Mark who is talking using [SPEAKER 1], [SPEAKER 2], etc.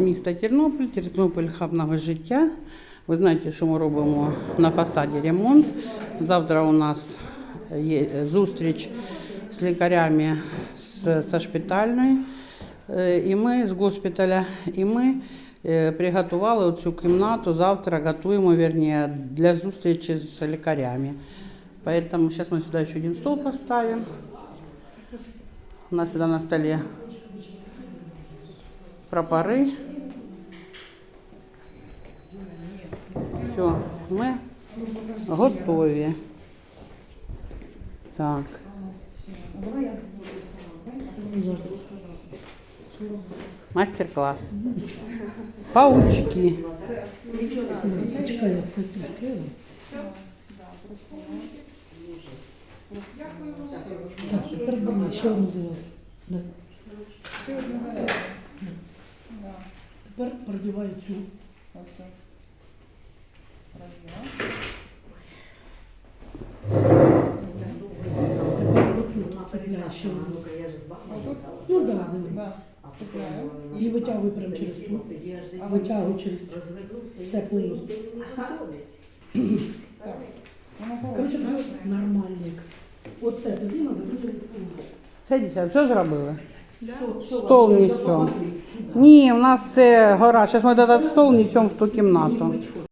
[SPEAKER 1] міста Тернопіль, Тернопіль хаб життя. Ви знаєте, що ми робимо на фасаді ремонт. Завтра у нас є зустріч з лікарями з, шпитальної. Е, І ми з госпіталя, і ми е, приготували цю кімнату. Завтра готуємо верні, для зустрічі з лікарями. Поэтому сейчас мы сюда еще один стол поставим. У нас сюда на столе прапори. Все, ми готові. Так. Мастер-клас. Паучки.
[SPEAKER 2] Ще одну заяву. Да. Тепер продіваю цю.
[SPEAKER 3] Оце. Розділа.
[SPEAKER 2] Тепер Отут? Ну да.
[SPEAKER 3] Да.
[SPEAKER 2] І витягую прямо через ту. Витягую через. Все Коротше,
[SPEAKER 3] хороше.
[SPEAKER 2] нормальник. Оце тобі треба виділити круг.
[SPEAKER 1] Сидіться, все зробили? Стол несем. Ні, у нас це гора. Зараз ми этот стол несемо в ту кімнату.